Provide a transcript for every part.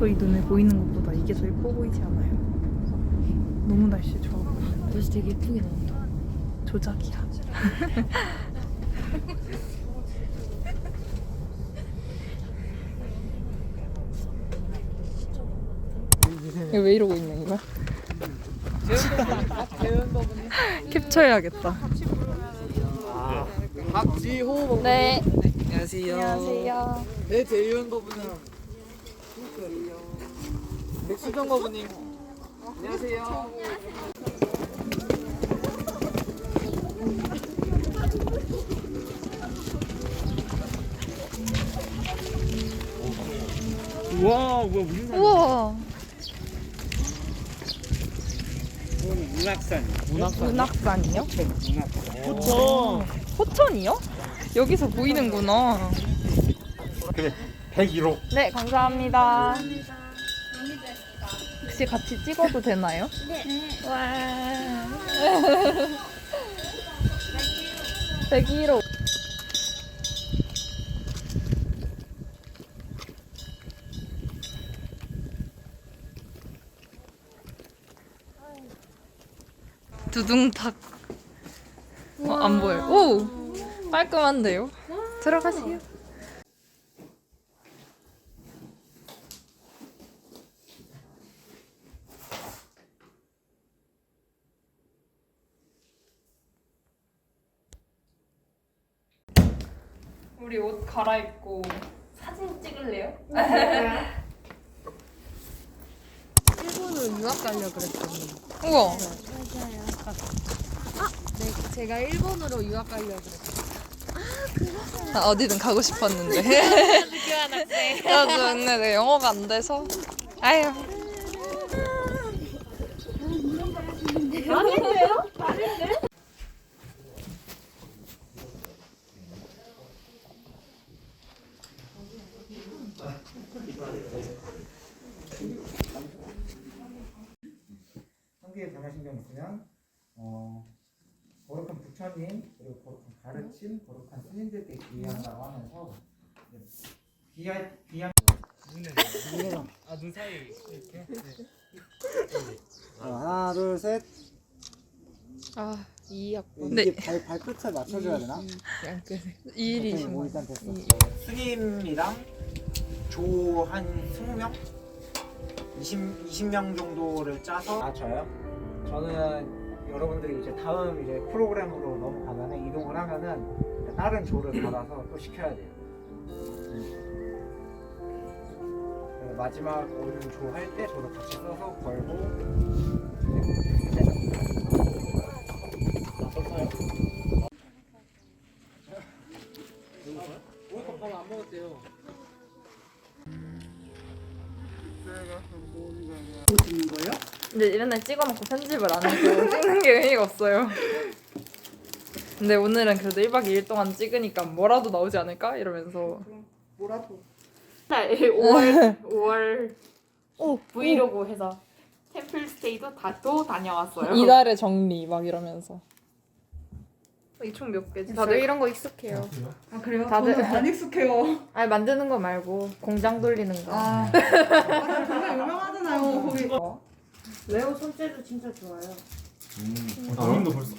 저희 눈에 보이는 것보다 이게 더 예뻐 보이지 않아요? 너무 날씨 좋아 보여요. 날씨 되게 예쁘게 나온다. 조작이야. 이거 왜 이러고 있는 거야? 캡처해야겠다. 박지호 네. 안녕하세요. 안녕하세요. 네 대유연 거부님. 백수정 거부님. 안녕하세요. 우와 뭐야 무슨 산? 우와. 문학산. 문학산. 문학산이요? 문학산. 그쵸. 호천이요? 여기서 보이는구나. 그래 101호. 네, 감사합니다. 혹시 같이 찍어도 되나요? 네. 와. 101호. 두둥탁. 어, 안 보여요. 오! 깔끔한데요? 들어가세요. 우리 옷 갈아입고 사진 찍을래요? 일본으로 유학 가려고 그랬더니. 우와. 네, 제가 일본으로 유학 가려고 그랬더니. 나 어디든 가고 싶었는데. 교환 학생. 나도 근데 내 영어가 안 돼서. 아유. 성기에 변화신경 있으면 어, 거룩한 부처님 그리고 거룩한 가르침, 거룩한 스님들께 귀한다고 하면서 귀한 귀한 아눈 사이 이렇게. 자, 하나 둘 셋 아, 이 학번. 이게 네, 발 발끝에 맞춰줘야 되나? 이 일이신 뭐 거. 일단 됐어. 스님이랑 조 한 20명? 20, 20명 정도를 짜서 아 저요? 저는 여러분들이 이제 다음 이제 프로그램으로 넘어가면 이동을 하면은 다른 조를 받아서 또 시켜야 돼요 네, 마지막 오는 조할때 저도 같이 써서 걸고. 근데 맨날 찍어놓고 편집을 안 해서 찍는 게 의미가 없어요. 근데 오늘은 그래도 1박 2일 동안 찍으니까 뭐라도 나오지 않을까? 이러면서. 뭐라도. 5월 5월 오, 브이로그 해서 템플 스테이도 다 또 다녀왔어요. 이달의 정리 막 이러면서. 이 총 몇 개지? 다들 이런 거 익숙해요. 아 그래요? 다들- 저는 안 익숙해요. 아니 만드는 거 말고 공장 돌리는 거. 아, 맞아, 정말 유명하잖아요. 거기. 레오 손재주 진짜 좋아요. 나름도 벌써.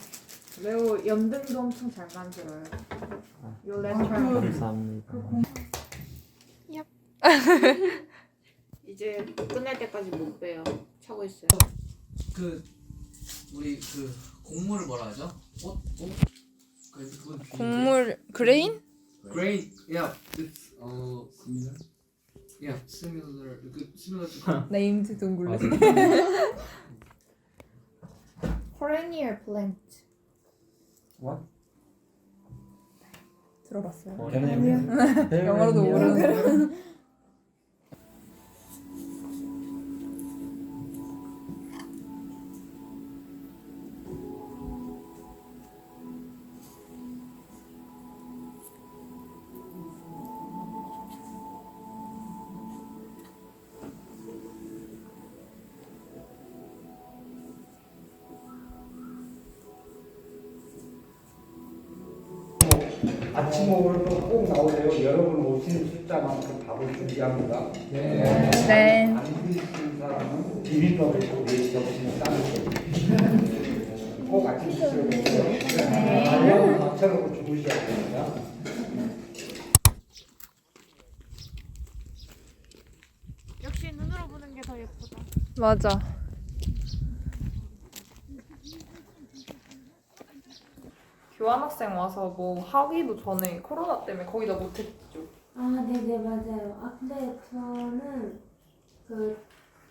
레오 연등도 엄청 잘 만들어요. 요 랜턴 감사합니다 이제 끝날 때까지 못 빼요. 차고 있어요. 그 우리 그 곡물을 뭐라 하죠? 옷? 옷? 그 그건. 곡물 그레인? Grain, yeah, it's uh similar. Yeah, similar. 그 similar to 네임드 둥글레. Perennial plant. What? 들어봤어요? 영어로도 영어로도 모르는. 아침 먹으러 꼭 나오세요. 여러분 오시는 숫자만큼 밥을 준비합니다. 네. 안 드시는 사람은 비빔밥을 꼭 내일 접시에 싸주세요. 꼭 아침 드셔야 되고요. 아니면 밥처럼 주무셔야 됩니다. 역시 눈으로 보는 게 더 예쁘다. 맞아. 교환학생 와서 뭐 하기도 전에 코로나 때문에 거의 다 못했죠. 아, 네네, 맞아요. 아, 근데 저는 그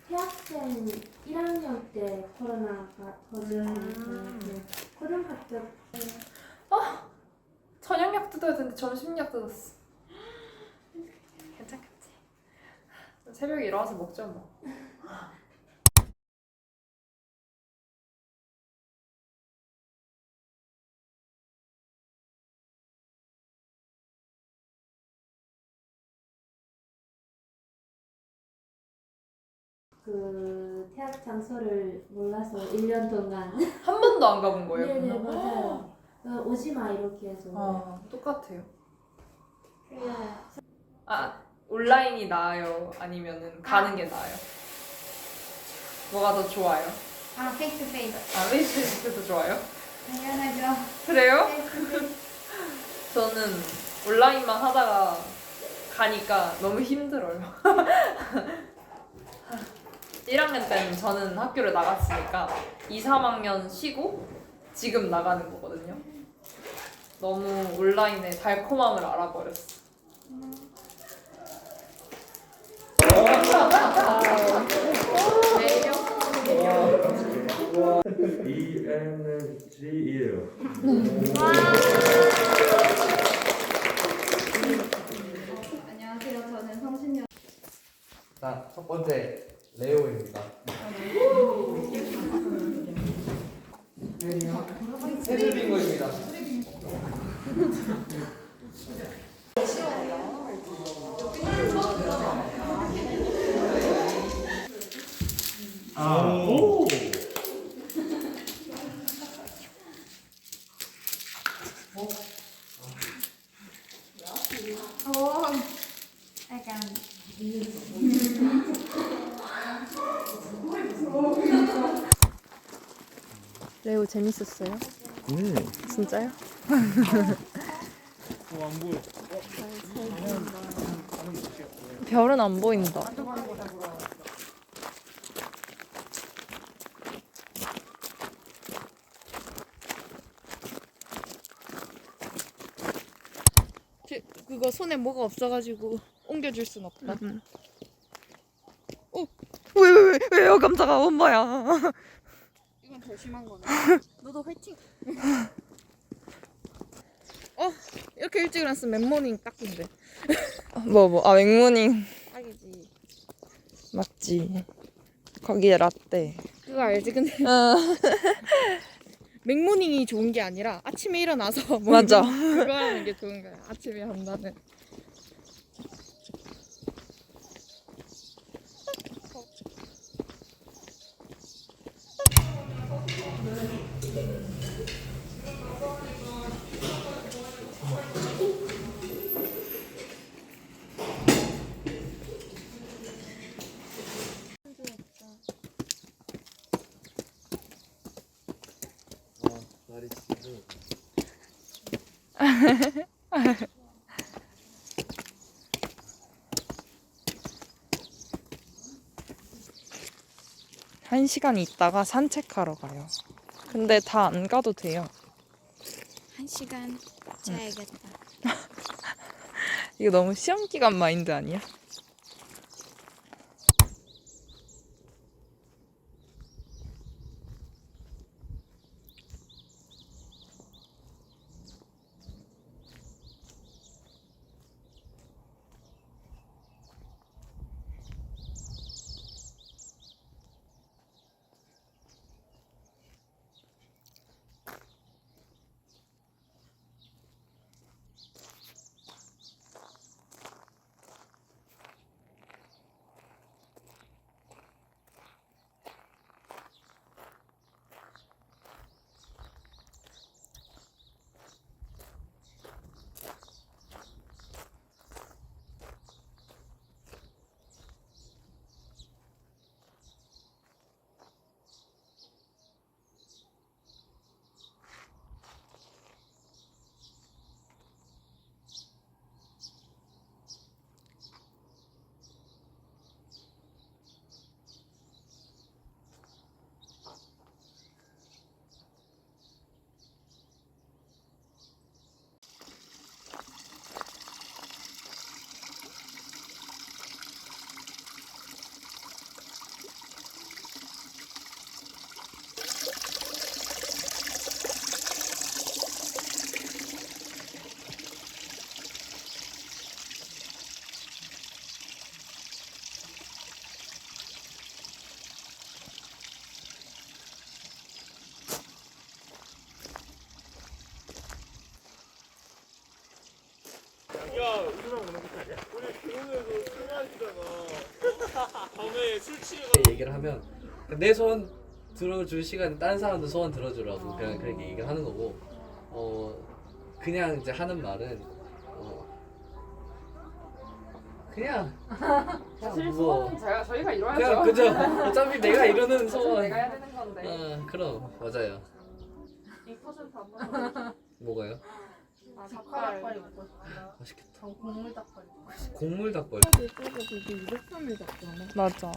대학생 1학년 때 코로나가 터져가지고 네, 고등학교 저녁약 뜯어야 되는데 점심약 뜯었어. 괜찮겠지. 새벽에 일어나서 먹죠 뭐. 그 태학 장소를 몰라서 1년 동안 한 번도 안 가본 거예요. 네네, 그냥? 맞아요. 그 오지 마 이렇게 해서 아 똑같아요. 그냥 아 온라인이 나아요? 아니면은 가는 게 나아요? 뭐가 더 좋아요? 아 페이스 페이스. 아 페이스북도 좋아요? 당연하죠. 그래요? 저는 온라인만 하다가 가니까 너무 힘들어요. 1학년 때는 저는 학교를 나갔으니까 2, 3학년 쉬고 지금 나가는 거거든요. 너무 온라인의 달콤함을 알아버렸어. ENG예요. 안녕하세요. 저는 성신여. 자, 첫 번째 레오입니다. 세줄 빙고입니다. 아, 오. 오. 약간 레오 재밌었어요? 네. 진짜요? 별은 안 보인다. 그거 손에 뭐가 없어가지고 옮겨줄 순 없다. 왜왜왜 왜요 깜짝아 엄마야. 더 심한 거네. 너도 화이팅. 어 이렇게 일찍 일어났으면 맨모닝 딱인데. 뭐 뭐 아 맥모닝 딱이지. 맞지. 거기에 라떼. 그거 알지? 근데 어. 맥모닝이 좋은 게 아니라 아침에 일어나서 먹는 맞아. 그거 하는 게 좋은 거야. 아침에 한다는. 한 시간 있다가 산책하러 가요. 근데 다 안 가도 돼요. 한 시간 자야겠다. 이거 너무 시험 기간 마인드 아니야? 얘기를 하면 내 소원 들어줄 시간에 다른 사람도 소원 들어주라고 그냥 그렇게 얘기를 하는 거고 어 그냥 이제 하는 말은 어 그냥 사실 뭐, 소원은 제가 저희가 이뤄야죠. 그냥 그죠. 어차피 내가 이루는 소원. 내가 해야 되는 건데. 아 그럼. 맞아요. 2%안 넘어. 뭐가요 아, 닭발. 맛있겠다 전 국물 닭발. 곡물 닭발 그게 203일 닭발이야. 맞아.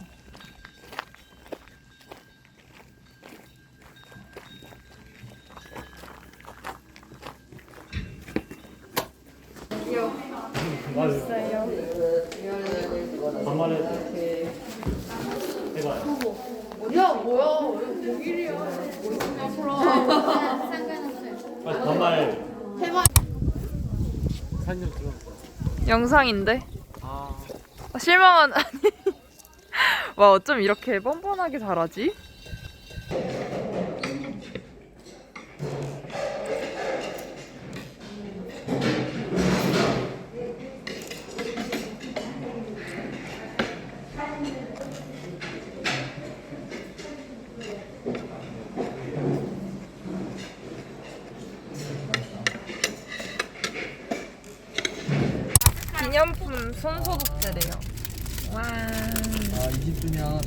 반말해. 해봐요. 야 뭐야? 왜 독일이야? 아, 반말. 영상인데. 아, 실망한 아니. 와 어쩜 이렇게 뻔뻔하게 잘하지? 기념품 손소독제래요. 와. 아 20주년